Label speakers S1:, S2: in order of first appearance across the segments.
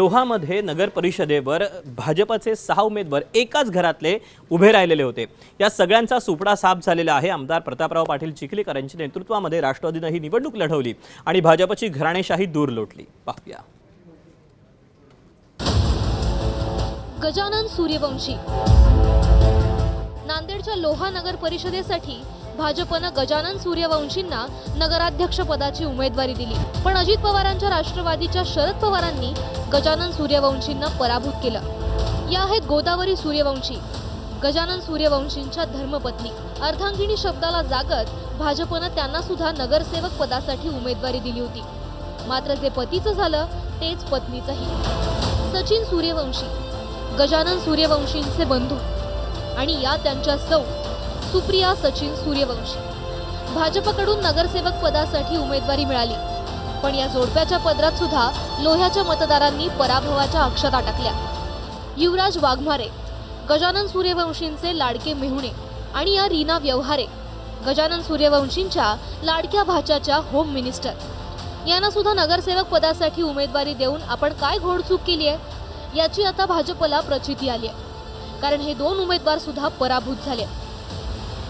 S1: लोहामध्ये नगर परिषदेवर भाजपचे सहा उमेदवार एकाच घरातले उभे राहिलेले होते. या सगळ्यांचा सुपडा साफ झालेला आहे. आमदार प्रतापराव पाटील चिखलीकर यांच्या नेतृत्वामध्ये राष्ट्रवादीनं ही निवडणूक लढवली आणि भाजपची घराणेशाही दूर लोटली. पाहूया.
S2: गजानन सूर्यवंशी. नांदेडच्या लोहा नगर परिषदेसाठी भाजपनं गजानन सूर्यवंशींना नगराध्यक्षपदाची उमेदवारी दिली. पण अजित पवारांच्या राष्ट्रवादीच्या शरद पवारांनी गजानन सूर्यवंशींना पराभूत केलं. या आहेत गोदावरी सूर्यवंशी. गजानन सूर्यवंशींच्या धर्मपत्नी. अर्धांगिणी शब्दाला जागत भाजपनं त्यांना सुद्धा नगरसेवक पदासाठी उमेदवारी दिली होती. मात्र जे पतीचं झालं तेच पत्नीचंही. सचिन सूर्यवंशी. गजानन सूर्यवंशींचे बंधू. आणि या त्यांच्या सौ सुप्रिया सचिन सूर्यवंशी. भाजपकडून नगरसेवक पदासाठी उमेदवारी मिळाली. पण या जोडप्याच्या पदरात सुद्धा लोह्याच्या मतदारांनी पराभवाच्या अक्षता टाकल्या. युवराज वाघमारे गजानन सूर्यवंशींचे लाडके मेहुणे आणि या रीना व्यवहारे गजानन सूर्यवंशींच्या लाडक्या भाच्याच्या होम मिनिस्टर. यांना सुद्धा नगरसेवक पदासाठी उमेदवारी देऊन आपण काय घोडचूक केली आहे याची आता भाजपला प्रचिती आली आहे कारण हे दोन उमेदवार सुद्धा पराभूत झाले.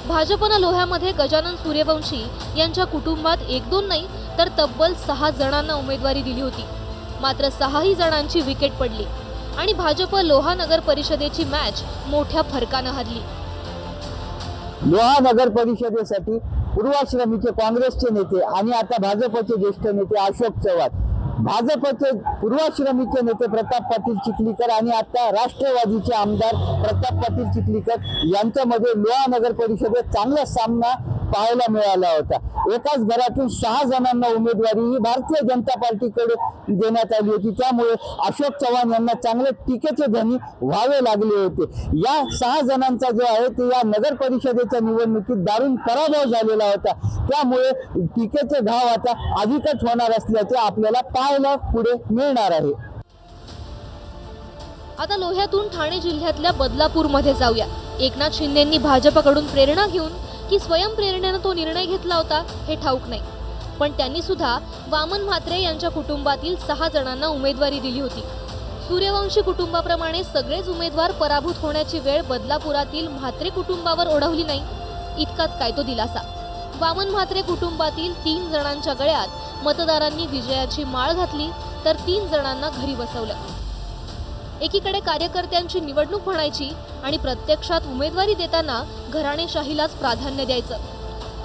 S2: भाजपनं लोह्यामध्ये गजानन सूर्यवंशी यांच्या कुटुंबात एक दोन नाही तर तब्बल सहा जणांना उमेदवारी दिली होती. मात्र सहाही जणांची विकेट पडली आणि भाजप लोहा नगर परिषदेची मॅच मोठ्या फरकानं हरली.
S3: लोहा नगर परिषदेसाठी पूर्वाश्रमीचे काँग्रेसचे नेते आणि आता भाजपचे ज्येष्ठ नेते अशोक चव्हाण भाजपचे पूर्वाश्रमीचे नेते प्रताप पाटील चिखलीकर आणि आता राष्ट्रवादीचे आमदार प्रताप पाटील चिखलीकर यांच्यामध्ये लोहा नगर परिषदेत चांगला सामना पाहायला मिळाला होता. एकाच घरातून सहा जणांना उमेदवारी ही भारतीय जनता पार्टीकडे देण्यात आली होती. त्यामुळे अशोक चव्हाण यांना चांगले टीकेचे धनी व्हावे लागले होते. या सहा जणांचा जो आहे ते या नगर परिषदेच्या निवडणुकीत दारुण पराभव झालेला होता. त्यामुळे टीकेचे घाव आता अधिकच होणार असल्याचे आपल्याला पाहायला पुढे मिळणार आहे.
S2: आता लोह्यातून ठाणे जिल्ह्यातल्या बदलापूरमध्ये जाऊया. एकनाथ शिंदेंनी भाजपकडून प्रेरणा घेऊन की स्वयंप्रेरणेनं तो निर्णय घेतला होता हे ठाऊक नाही. पण त्यांनी सुद्धा वामन म्हात्रे यांच्या कुटुंबातील सहा जणांना उमेदवारी दिली होती. सूर्यवंशी कुटुंबाप्रमाणे सगळेच उमेदवार पराभूत होण्याची वेळ बदलापुरातील म्हात्रे कुटुंबावर ओढवली नाही इतकाच काय तो दिलासा. वामन म्हात्रे कुटुंबातील तीन जणांच्या गळ्यात मतदारांनी विजयाची माळ घातली तर तीन जणांना घरी बसवलं. एकीकडे कार्यकर्त्यांची निवडणूक म्हणायची आणि प्रत्यक्षात उमेदवारी देताना घराणेशाहीलाच प्राधान्य द्यायचं.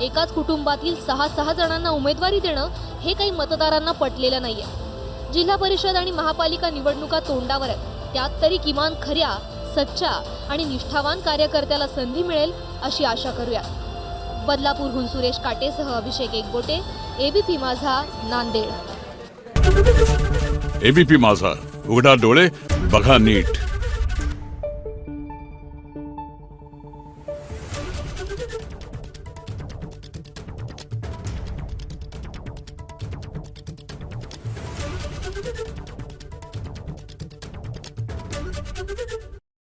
S2: एकाच कुटुंबातील सहा सहा जणांना उमेदवारी देणं हे काही मतदारांना पटलेलं नाहीये. जिल्हा परिषद आणि महापालिका निवडणुका तोंडावर आहेत. त्यात तरी किमान खऱ्या सच्चा आणि निष्ठावान कार्यकर्त्याला संधी मिळेल अशी आशा करूया. बदलापूरहून सुरेश काटेसह अभिषेक एकबोटे एबीपी माझा नांदेड.
S4: एबीपी माझा उघडा डोळे बघा नीट.